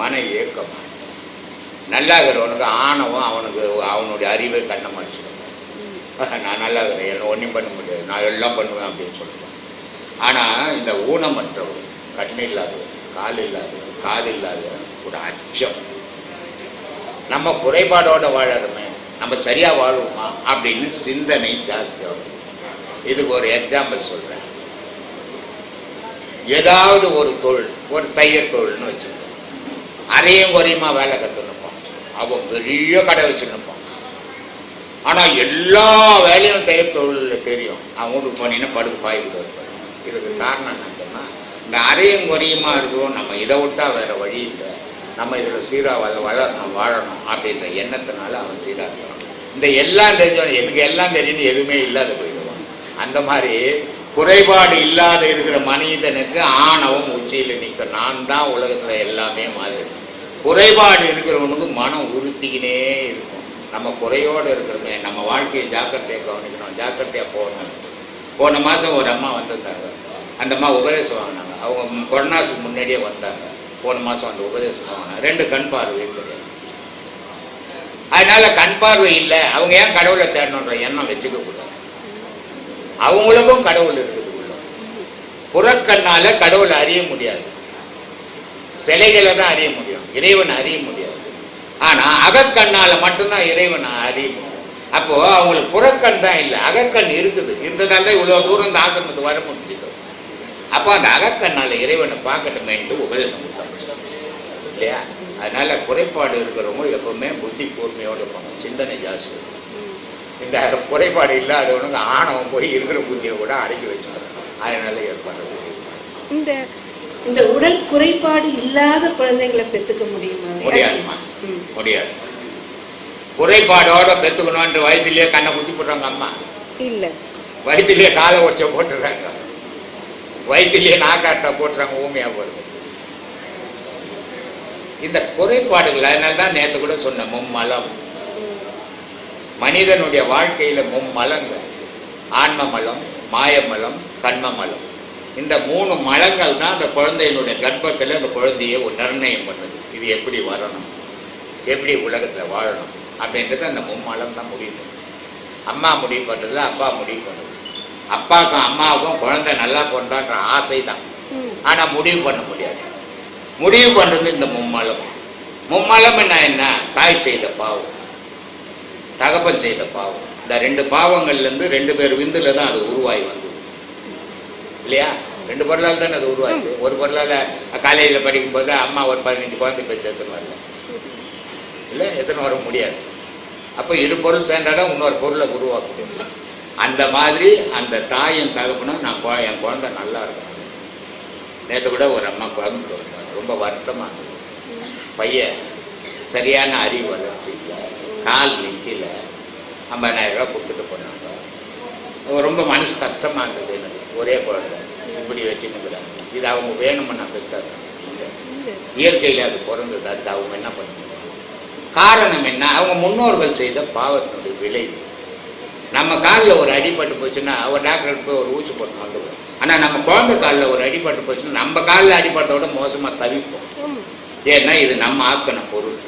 மன ஏக்கம். நல்லா இருக்கிறவனுக்கு ஆணவம் அவனுக்கு அவனுடைய அறிவை கண்ணை மறைச்சிடும். நான் நல்லா இருக்கிறேன் என்ன ஒன்றும் பண்ண முடியாது. நான் எல்லாம் பண்ணுவேன் அப்படின்னு சொல்லுவேன். ஆனால் இந்த ஊனமற்றவர் கண் இல்லாதவர் கால் இல்லாதவர் காது இல்லாதவர் ஒரு அச்சம். நம்ம குறைபாடோட வாழறோமே நம்ம சரியாக வாழுவோமா அப்படின்னு சிந்தனை ஜாஸ்தியாகும் இதுக்கு ஒரு எக்ஸாம்பிள் சொல்கிறேன் ஏதாவது ஒரு தொழில் ஒரு தையல் தொழில்னு வச்சுக்கோங்க அரையும் குறையுமா வேலை கற்றுனுப்பான் அவன் பெரிய கடை வச்சுருப்பான் ஆனால் எல்லா வேலையும் தையல் தொழிலில் தெரியும். அவன் வீட்டுக்கு போனீங்கன்னா படுக்கு பாய் கூட இதுக்கு காரணம் என்னன்னா இந்த அரையும் குறையுமா இருக்கிறோம் நம்ம இதை விட்டா வேற வழி இல்லை. நம்ம இதில் சீராக வளரணும் வாழணும் அப்படின்ற எண்ணத்தினால அவன் சீராக இருக்கான். இந்த எல்லாம் தெரிஞ்சவன் எனக்கு எல்லாம் தெரியும்னு எதுவுமே இல்லாத போயிடுவான். அந்த மாதிரி குறைபாடு இல்லாத இருக்கிற மனிதனுக்கு ஆணவம் உச்சியில் நிற்க நான் தான் உலகத்தில் எல்லாமே மாதிரி குறைபாடு இருக்கிறவனுக்கு மனம் உறுத்திக்கினே இருக்கும். நம்ம குறையோடு இருக்கிறோமே நம்ம வாழ்க்கையை ஜாக்கிரதையாக கவனிக்கணும் ஜாக்கிரதையாக போகணும். போன மாதம் ஒரு அம்மா வந்திருந்தாங்க. அந்த அம்மா உபதேசம் வாங்கினாங்க. அவங்க கொரோனாஸுக்கு முன்னாடியே வந்தாங்க. போன மாதம் அந்த உபதேசம் வாங்கினாங்க. ரெண்டு கண் பார்வை கிடையாது அதனால கண் பார்வை இல்லை. அவங்க ஏன் கடவுளை தேடணுன்ற எண்ணம் வச்சுக்க கூடாது அவங்களுக்கும் கடவுள் இருக்குது உள்ள. புறக்கண்ணால் கடவுளை அறிய முடியாது. சிலைகளை தான் அறிய முடியும். இறைவனை அறிய முடியாது. ஆனால் அகக்கண்ணால் மட்டும்தான் இறைவனை அறிய முடியும். அப்போது அவங்களுக்கு புறக்கண் தான் இல்லை அகக்கண் இருக்குது. இருந்ததால் தான் இவ்வளோ தூரம் இந்த ஆசிரமத்துக்கு வர முடியும் அப்போ அந்த அகக்கண்ணால் இறைவனை பார்க்கட்டுமேன்ட்டு உபதேசம் கொடுத்தாங்க. இல்லையா? அதனால் குறைபாடு இருக்கிறவங்க எப்பவுமே புத்தி கூர்மையோடு இருப்பாங்க. சிந்தனை ஜாஸ்தி. இந்த குறைபாடு இல்லாதவனுக்கு ஆணவம் போய் இருக்கிற புத்தியை கூட அடக்கி வச்சுக்கணும். அதனால ஏற்பாடு. இந்த இந்த உடல் குறைபாடு இல்லாத குழந்தைங்களை பெத்துக்க முடியுமா? முடியாதுமா. முடியாது. குறைபாடோட பெத்துக்கணுன்ற வயிற்றுலயே கண்ணை குத்தி போடுறாங்க அம்மா. இல்ல. வயிற்றுலயே காலை ஒச்ச போட்டுறாங்க. வயிற்றுலயே நாக்காட்ட போட்டுறாங்க ஊமையா போடுது. இந்த குறைபாடுகள் அதனால தான் நேற்று கூட சொன்னேன் மும்மலம். மனிதனுடைய வாழ்க்கையில மும்மலங்கள். ஆன்ம மலம் மாயமலம் கண்ம மலம் இந்த மூணு மலங்கள் தான் அந்த குழந்தையினுடைய கர்ப்பத்தில் அந்த குழந்தையை ஒரு நிர்ணயம் பண்ணுது. இது எப்படி வரணும்? எப்படி உலகத்தில் வாழணும்? அப்படின்றது அந்த மும்மலம் தான் முடிவு அம்மா முடிவு பண்ணுறது அப்பா முடிவு பண்ணுது அப்பாவுக்கும் அம்மாவுக்கும் குழந்தை நல்லா கொண்டாடுற ஆசை தான். ஆனால் முடிவு பண்ண முடியாது. முடிவு பண்ணுறது இந்த மும்மலம். மும்மலம் என்ன என்ன? தாய் செய்த பாவம். தகப்பன் செய்த பாவம். இந்த ரெண்டு பாவங்கள்லேருந்து ரெண்டு பேர் விந்துல தான் அது உருவாகி வந்தது. இல்லையா? ரெண்டு பொருளால் தானே அது உருவாச்சு. ஒரு பொருளால் காலேஜில் படிக்கும்போது அம்மா ஒரு பதினஞ்சு குழந்தை பெற்று எத்தனை வரல. இல்லை எத்தனை வர முடியாது. அப்போ இரு பொருள் சேர்ந்தாதான் இன்னொரு பொருளை உருவாக்க முடியும் அந்த மாதிரி அந்த தாயும் தகப்பனும் நான் என் குழந்தை நல்லா இருக்கும். நேற்று கூட ஒரு அம்மா குழந்தை ரொம்ப வருத்தமாக இருந்தது. பையன் சரியான அறிவு வளர்ச்சி இல்லை. கால் நிற்கல ஐம்பதாயிரம் ரூபா கொடுத்துட்டு போனாங்க. ரொம்ப மனசு கஷ்டமாக இருந்தது எனக்கு. ஒரே குழந்தை. இப்படி வச்சுன்னுக்குறாங்க இது அவங்க வேணும்னு நான் பெற்றாங்க. இயற்கையில் அது பிறந்தது. அதுக்கு அவங்க என்ன பண்ணுவாங்க? காரணம் என்ன? அவங்க முன்னோர்கள் செய்த பாவத்தினுடைய விளைவு. நம்ம காலில் ஒரு அடிபட்டு போச்சுன்னா ஒரு டாக்டர் போய் ஒரு ஊசி போட்டு வந்துடுவோம் ஆனால் நம்ம குழந்தை காலில் ஒரு அடிபட்டு போச்சுன்னா நம்ம காலில் அடிபட்டோட மோசமாக தவிப்போம். ஏன்னா இது நம்ம ஆக்கின பொருள்.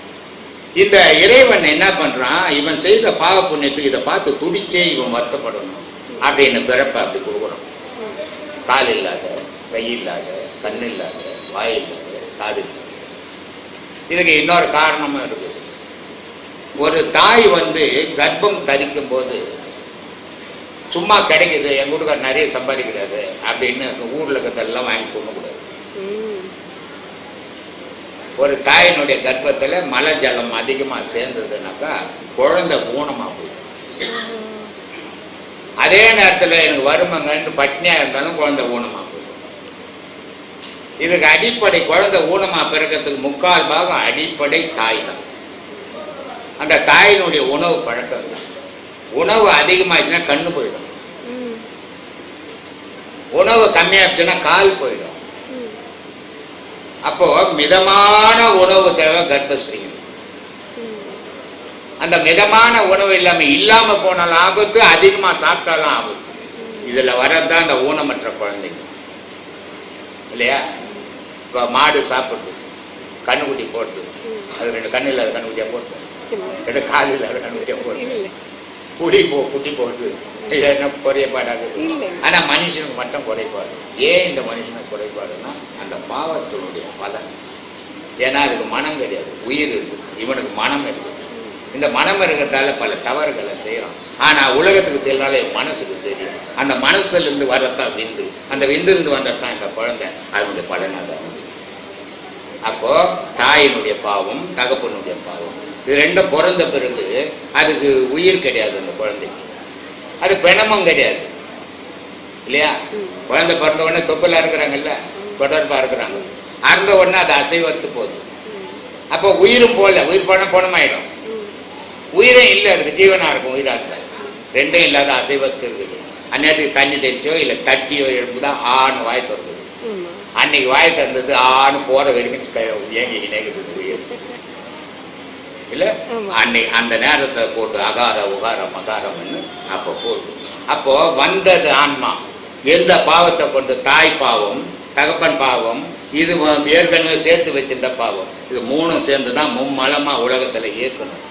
இந்த இறைவன் என்ன பண்றான்? இவன் செய்த பாவ புண்ணியத்துக்கு இதை பார்த்து துடிச்சே இவன் வருத்தப்படணும். அப்படின்னு பிறப்பை அப்படி கொடுக்குறோம் கால் இல்லாத கை இல்லாத கண் இல்லாத வாய் இல்லாத காது இல்லாத. இதுக்கு இன்னொரு காரணமும் இருக்குது. ஒரு தாய் வந்து கர்ப்பம் தரிக்கும் போது சும்மா கிடைக்குது எங்க வீட்டுக்கார் நிறைய சம்பாதிக்கிறாரு அப்படின்னு அந்த ஊர்ல இருக்கிறதெல்லாம் வாங்கி கொண்டுக்கூடாது ம். ஒரு தாயினுடைய கர்ப்பத்தில் மலை ஜலம் அதிகமாக சேர்ந்ததுனாக்கா குழந்தை ஊனமாக போயிடும். அதே நேரத்தில் எனக்கு வருமங்கன்னு பட்னியாக இருந்தாலும் குழந்தை ஊனமாக போயிடும். இதுக்கு அடிப்படை குழந்தை ஊனமாக பிறக்கிறதுக்கு முக்கால் பாகம் அடிப்படை தாய் தான். அந்த தாயினுடைய உணவு பழக்கம் உணவு அதிகமாச்சுன்னா கண்ணு போயிடும். உணவு கம்மியாச்சுன்னா கால் போயிடும். அப்போ மிதமான உணவு தேவை கர்ப்பஸ்ரீ. அந்த மிதமான உணவு இல்லாம இல்லாம போனாலும் ஆபத்து அதிகமா சாப்பிட்டாலும் ஆபத்து. இதுல வரதுதான் அந்த ஊனமற்ற குழந்தைங்க. இல்லையா? இப்போ மாடு சாப்பிடுது. கண்ணுக்குட்டி போட்டு. அது ரெண்டு கண்ணு இல்லாத கண்ணுக்குட்டியா போட்டு. ரெண்டு கால் இல்லாத கண்ணுக்குட்டியா போட்டு. குடி போ குட்டி போடுது என்ன குறைபாடாகுது இல்லை. ஆனா மனுஷனுக்கு மட்டும் குறைபாடு. ஏன் இந்த மனுஷனுக்கு குறைபாடுன்னா அந்த பாவத்தினுடைய பலன். ஏன்னா அதுக்கு மனம் கிடையாது. உயிர் இருக்குது. இவனுக்கு மனம் இருக்குது. இந்த மனம் இருக்கிறதால பல தவறுகளை செய்கிறோம் ஆனால் உலகத்துக்கு தெரியனால என் மனசுக்கு தெரியும். அந்த மனசுலேருந்து வர்றதான் விந்து. அந்த விந்துலேருந்து வந்ததான் இந்த குழந்தை. அதனுடைய பலனாக தான் அப்போ தாயினுடைய பாவம் தகப்பனுடைய பாவம் இது ரெண்டும் பிறந்த பிறகு அதுக்கு உயிர் கிடையாது அந்த குழந்தைக்கு. அது பிணமும் கிடையாது. இல்லையா? குழந்தை பிறந்த உடனே தொப்பில் இருக்கிறாங்கல்ல? தொடர்பாக இருக்கிறாங்க. அறந்த உடனே அது அசைவத்து போகுது. அப்போ உயிரும் போகல. உயிர் போனால் பணமாயிடும் உயிரே இல்லை அதுக்கு ஜீவனா இருக்கும் உயிரா இருந்தா ரெண்டும் இல்லாத அசைவத்து இருக்குது. அந்நேரத்துக்கு தண்ணி தெளிச்சோ இல்லை தட்டியோ எழுப்புதான் ஆண் வாய் திறக்குது. அன்னைக்கு வாய் திறந்தது ஆண் போற வரைக்கும் க- ஏங்கிக்கினே இருக்குது உயிர். இல்ல. அன்னைக்கு அந்த நேரத்தை போட்டு அகார உகார மகாரம்னு அப்போ போட்டு அப்போ வந்தது ஆன்மா. எந்த பாவத்தை கொண்டு தாய் பாவம் தகப்பன் பாவம் இது ஏற்கனவே சேர்த்து வச்சிருந்த பாவம். இது மூணும் சேர்ந்து தான் மும்மலமா உலகத்துல இயக்கணும்.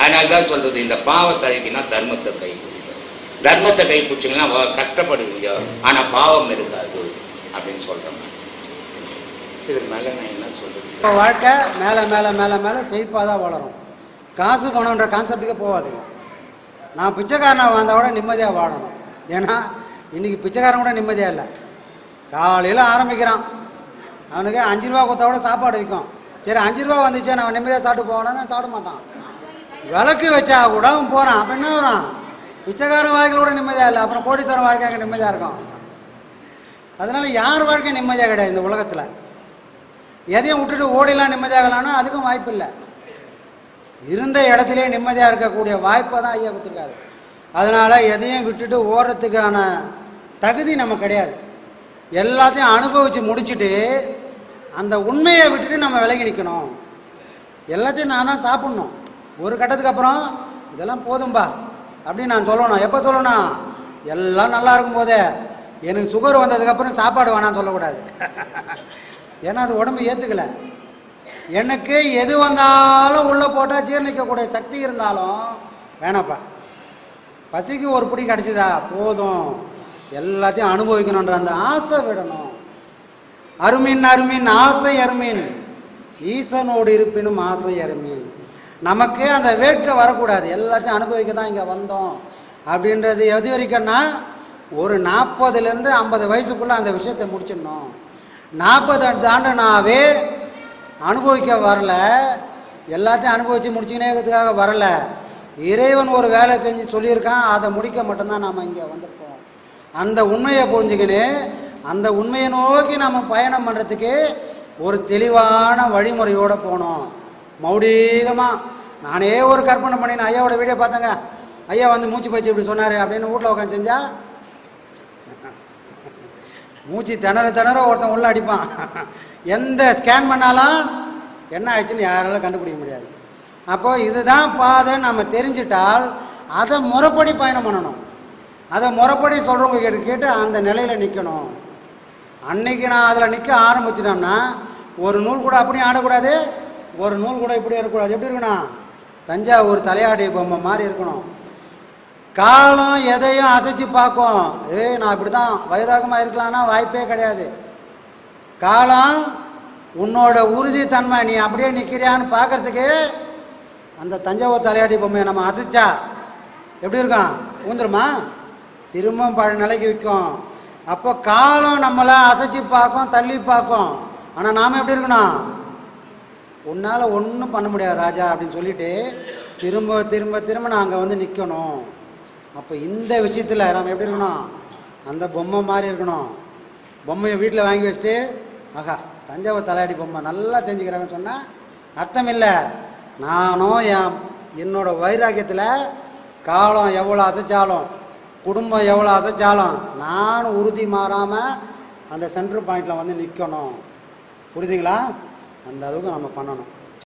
அதனால தான் சொல்றது இந்த பாவத்தை அழுக்கினா தர்மத்தை கை தர்மத்தை கை பிடிச்சிங்கன்னா கஷ்டப்படுவீங்க. ஆனால் பாவம் இருக்காது அப்படின்னு சொல்கிறேன் இதுக்கு மேலே நான் என்ன சொல்றது? இப்போ வாழ்க்கை மேலே மேலே மேலே மேலே செழிப்பாக தான் வளரும். காசு பணம்ன்ற கான்செப்டுக்கே போகாதுங்க. நான் பிச்சைக்காரனாக வாழ்ந்தா கூட நிம்மதியாக வாழணும். ஏன்னா இன்றைக்கி பிச்சைக்காரன் கூட நிம்மதியாக இல்லை. காலையில் ஆரம்பிக்கிறான். அவனுக்கு அஞ்சு ரூபா கொடுத்தா கூட சாப்பாடு விற்கும். சரி அஞ்சு ரூபா வந்துச்சு நான் நிம்மதியாக சாப்பிட்டு போவானா? சாப்பிட மாட்டான். விளக்கு வச்சா கூட அவன் போகிறான் அப்போ என்ன வரான் பிச்சைக்காரன் வாழ்க்கையில் கூட நிம்மதியாக இல்லை. அப்புறம் கோடீஸ்வரன் வாழ்க்கை அங்கே நிம்மதியாக இருக்கும். அதனால் யார் வாழ்க்கை நிம்மதியாக கிடையாது இந்த உலகத்தில். எதையும் விட்டுட்டு ஓடிலாம் நிம்மதியாகலான்னா அதுக்கும் வாய்ப்பு இல்லை. இருந்த இடத்திலே நிம்மதியாக இருக்கக்கூடிய வாய்ப்பை தான் ஐயா கொடுத்துருக்காரு. அதனால் எதையும் விட்டுட்டு ஓடுறதுக்கான தகுதி நம்ம கிடையாது. எல்லாத்தையும் அனுபவித்து முடிச்சுட்டு அந்த உண்மையை விட்டுட்டு நம்ம விலகி நிற்கணும் எல்லாத்தையும் நான் தான் சாப்பிட்ணும். ஒரு கட்டத்துக்கு அப்புறம் இதெல்லாம் போதும்பா. அப்படின்னு நான் சொல்லணும். எப்போ சொல்லணும் எல்லாம் நல்லா இருக்கும் போதே எனக்கு சுகர் வந்ததுக்கப்புறம் சாப்பாடு வேணான்னு சொல்லக்கூடாது. ஏன்னா அது உடம்பு ஏற்றுக்கல எனக்கு எது வந்தாலும் உள்ளே போட்டால் ஜீரணிக்கக்கூடிய சக்தி இருந்தாலும் வேணாப்பா. பசிக்கு ஒரு பிடி கிடச்சிதா? போதும். எல்லாத்தையும் அனுபவிக்கணுன்ற அந்த ஆசை விடணும். அருமின் அருமின் ஆசை அருமின். ஈசனோடு இருப்பினும் ஆசை அருமின். நமக்கு அந்த வேட்கை வரக்கூடாது. எல்லாத்தையும் அனுபவிக்க தான் இங்கே வந்தோம். அப்படின்றது எது வரைக்கும்னா ஒரு நாற்பதுலேருந்து ஐம்பது வயசுக்குள்ளே அந்த விஷயத்தை முடிச்சிடணும். நாற்பது தாண்டினாவே அனுபவிக்க வரல. எல்லாத்தையும் அனுபவித்து முடிச்சுக்கினே இருக்கிறதுக்காக வரல. இறைவன் ஒரு வேலை செஞ்சு சொல்லியிருக்கான். அதை முடிக்க மட்டும்தான் நாம் இங்கே வந்திருக்கோம். அந்த உண்மையை புரிஞ்சுக்கின்னு அந்த உண்மையை நோக்கி நம்ம பயணம் பண்ணுறதுக்கு ஒரு தெளிவான வழிமுறையோடு போகணும் மௌடீகமாக நானே ஒரு கற்பனை பண்ணினேன் ஐயாவோட வீடியோ பார்த்தேங்க. ஐயா வந்து மூச்சு பயிற்சி இப்படி சொன்னார் அப்படின்னு வீட்டில் உட்காந்து செஞ்சா மூச்சு திணற திணற ஒருத்தன் உள்ள அடிப்பான். எந்த ஸ்கேன் பண்ணாலும் என்ன ஆயிடுச்சுன்னு யாராலும் கண்டுபிடிக்க முடியாது. அப்போது இதுதான் பாதை நம்ம தெரிஞ்சிட்டால் அதை முறைப்படி பயணம் பண்ணணும். அதை முறைப்படி சொல்கிறவங்க கேட்டு கேட்டு அந்த நிலையில் நிற்கணும் அன்னைக்கு நான் அதில் நிற்க ஆரம்பிச்சிட்டோம்னா ஒரு நூல் கூட அப்படியே ஆடக்கூடாது ஒரு நூல் கூட இப்படி இருக்கக்கூடாது. எப்படி இருக்கணும் தஞ்சாவூர் தலையாட்டி பொம்மை மாதிரி இருக்கணும். காலம் எதையும் அசைச்சு பார்க்கும். ஏய் நான் இப்படி தான் வைராகமாக இருக்கலாம்னா வாய்ப்பே கிடையாது. காலம் உன்னோட உறுதித்தன்மை நீ அப்படியே நிற்கிறியான்னு பார்க்கறதுக்கு அந்த தஞ்சாவூர் தலையாட்டி பொம்மையை நம்ம அசைச்சா எப்படி இருக்கும்? ஊந்துருமா? திரும்பவும் பல நிலைக்கு விற்கும். அப்போ காலம் நம்மளை அசைச்சு பார்க்கும் தள்ளி பார்க்கும். ஆனால் நாம் எப்படி இருக்கணும்? உன்னால் ஒன்றும் பண்ண முடியாது ராஜா அப்படின்னு சொல்லிட்டு திரும்ப திரும்ப திரும்ப நாங்கள் வந்து நிற்கணும் அப்போ இந்த விஷயத்தில் நம்ம எப்படி இருக்கணும்? அந்த பொம்மை மாதிரி இருக்கணும். பொம்மையை வீட்டில் வாங்கி வச்சுட்டு ஆகா தஞ்சாவூர் தலையாடி பொம்மை நல்லா செஞ்சுக்கிறேன்னு சொன்னால் அர்த்தம் இல்லை. நானும் என் என்னோட வைராக்கியத்தில் காலம் எவ்வளோ அசைச்சாலும் குடும்பம் எவ்வளோ அசைச்சாலும் நானும் உறுதி மாறாமல் அந்த சென்ட்ரு பாயிண்டில் வந்து நிற்கணும் புரியுதுங்களா? அந்த அளவுக்கு நம்ம பண்ணணும்.